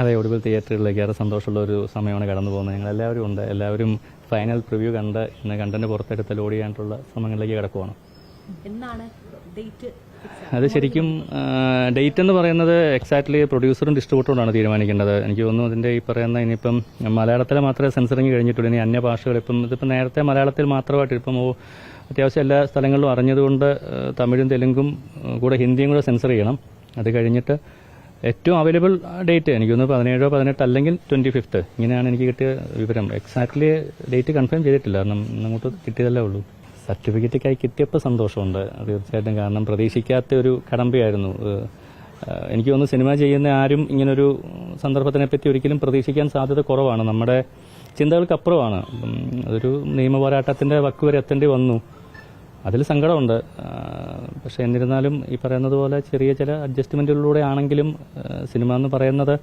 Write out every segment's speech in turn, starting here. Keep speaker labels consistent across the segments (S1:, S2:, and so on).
S1: അതെ ഒടുവിൽ തിയേറ്ററുകളിലേക്ക് ഏറെ സന്തോഷമുള്ള ഒരു സമയമാണ് കടന്നു പോകുന്നത്. ഞങ്ങൾ എല്ലാവരും ഉണ്ട്. എല്ലാവരും ഫൈനൽ പ്രിവ്യൂ കണ്ട് ഇന്ന് കണ്ടന്റ് പുറത്തെടുത്ത് ലോഡ് ചെയ്യാനുള്ള ശ്രമങ്ങളിലേക്ക് കിടക്കുവാണ്. അത് ശരിക്കും ഡേറ്റ് എന്ന് പറയുന്നത് എക്സാക്ട്ലി പ്രൊഡ്യൂസറും ഡിസ്ട്രിബ്യൂട്ടറുമാണ് തീരുമാനിക്കേണ്ടത്. എനിക്ക് തോന്നുന്നു അതിന്റെ ഈ പറയുന്ന ഇനിയിപ്പം മലയാളത്തിൽ മാത്രമേ സെൻസറിങ് കഴിഞ്ഞിട്ടുള്ളൂ. ഇനി അന്യ ഭാഷകൾ ഇപ്പം ഇതിപ്പം നേരത്തെ മലയാളത്തിൽ മാത്രമായിട്ട് ഇപ്പം അത്യാവശ്യം എല്ലാ സ്ഥലങ്ങളിലും അറിഞ്ഞതുകൊണ്ട് തമിഴും തെലുങ്കും കൂടെ ഹിന്ദിയും കൂടെ സെൻസർ ചെയ്യണം. അത് കഴിഞ്ഞിട്ട് ഏറ്റവും അവൈലബിൾ ഡേറ്റ് എനിക്കൊന്ന് പതിനേഴോ പതിനെട്ട് അല്ലെങ്കിൽ ട്വന്റി ഫിഫ്ത്ത് ഇങ്ങനെയാണ് എനിക്ക് കിട്ടിയ വിവരം. എക്സാക്ട്ലി ഡേറ്റ് കൺഫേം ചെയ്തിട്ടില്ല. കാരണം അങ്ങോട്ട് കിട്ടിയതല്ലേ ഉള്ളൂ. സർട്ടിഫിക്കറ്റ് കൈ കിട്ടിയപ്പോൾ സന്തോഷമുണ്ട്. തീർച്ചയായിട്ടും കാരണം പ്രതീക്ഷിക്കാത്ത ഒരു കടമ്പയായിരുന്നു. എനിക്ക് തോന്നുന്നു സിനിമ ചെയ്യുന്ന ആരും ഇങ്ങനൊരു സന്ദർഭത്തിനെ പറ്റി ഒരിക്കലും പ്രതീക്ഷിക്കാൻ സാധ്യത കുറവാണ്. നമ്മുടെ ചിന്തകൾക്കപ്പുറമാണ്. അതൊരു നിയമ പോരാട്ടത്തിന്റെ വക്ക് വരെ എത്തേണ്ടി വന്നു. അതിൽ സങ്കടമുണ്ട്. പക്ഷേ എന്നിരുന്നാലും ഈ പറയുന്നത് പോലെ ചെറിയ ചില അഡ്ജസ്റ്റ്മെന്റുകളിലൂടെ ആണെങ്കിലും സിനിമ എന്ന് പറയുന്നത്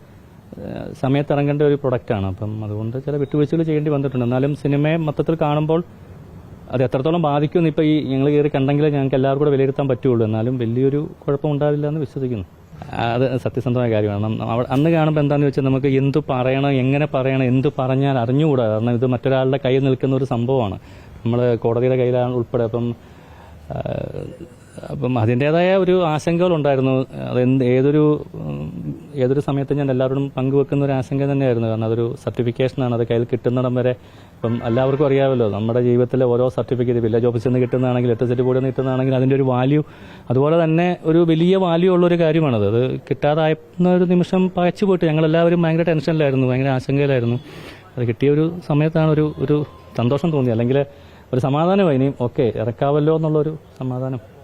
S1: സമയത്തിറങ്ങേണ്ട ഒരു പ്രൊഡക്റ്റാണ്. അപ്പം അതുകൊണ്ട് ചില വിട്ടുവീഴ്ചകൾ ചെയ്യേണ്ടി വന്നിട്ടുണ്ട്. എന്നാലും സിനിമയെ മൊത്തത്തിൽ കാണുമ്പോൾ അത് എത്രത്തോളം ബാധിക്കുമെന്ന് ഇപ്പോൾ ഈ ഞങ്ങൾ കയറി കണ്ടെങ്കിലേ ഞങ്ങൾക്ക് എല്ലാവർക്കും കൂടെ വിലയിരുത്താൻ പറ്റുള്ളൂ. എന്നാലും വലിയൊരു കുഴപ്പം ഉണ്ടാവില്ല എന്ന് വിശ്വസിക്കുന്നു. അത് സത്യസന്ധമായ കാര്യമാണ്. അന്ന് കാണുമ്പോൾ എന്താണെന്ന് വെച്ചാൽ നമുക്ക് എന്തു പറയണം എങ്ങനെ പറയണം എന്തു പറഞ്ഞാൽ അറിഞ്ഞുകൂടാ. കാരണം ഇത് മറ്റൊരാളുടെ കയ്യിൽ നിൽക്കുന്ന ഒരു സംഭവമാണ്. നമ്മൾ കോടതിയുടെ കയ്യിലാണ് ഉൾപ്പെടെ അപ്പം അപ്പം അതിന്റെതായ ഒരു ആശങ്കകളുണ്ടായിരുന്നു. അതെന്ത് ഏതൊരു ഏതൊരു സമയത്തും ഞാൻ എല്ലാവരോടും പങ്കുവെക്കുന്ന ഒരു ആശങ്ക തന്നെയായിരുന്നു. കാരണം അതൊരു സർട്ടിഫിക്കേഷനാണ്. അത് കയ്യിൽ കിട്ടുന്നിടം വരെ ഇപ്പം എല്ലാവർക്കും അറിയാമല്ലോ. നമ്മുടെ ജീവിതത്തിലെ ഓരോ സർട്ടിഫിക്കറ്റ് വില്ലേജ് ഓഫീസിൽ നിന്ന് കിട്ടുന്നതാണെങ്കിൽ സെറ്റ് ബോർഡിൽ നിന്ന് കിട്ടുന്നതാണെങ്കിൽ അതിന്റെ ഒരു വാല്യൂ അതുപോലെ തന്നെ ഒരു വലിയ വാല്യൂ ഉള്ളൊരു കാര്യമാണത്. അത് കിട്ടാതായിരുന്ന ഒരു നിമിഷം പകച്ചു പോയിട്ട് ഞങ്ങളെല്ലാവരും ഭയങ്കര ടെൻഷനിലായിരുന്നു. ഭയങ്കര ആശങ്കയിലായിരുന്നു. അത് കിട്ടിയ ഒരു സമയത്താണ് ഒരു ഒരു സന്തോഷം തോന്നിയത്. അല്ലെങ്കിൽ ഒരു സമാധാനമായി. ഇനിയും ഓക്കെ ഇറക്കാവല്ലോ എന്നുള്ളൊരു സമാധാനം.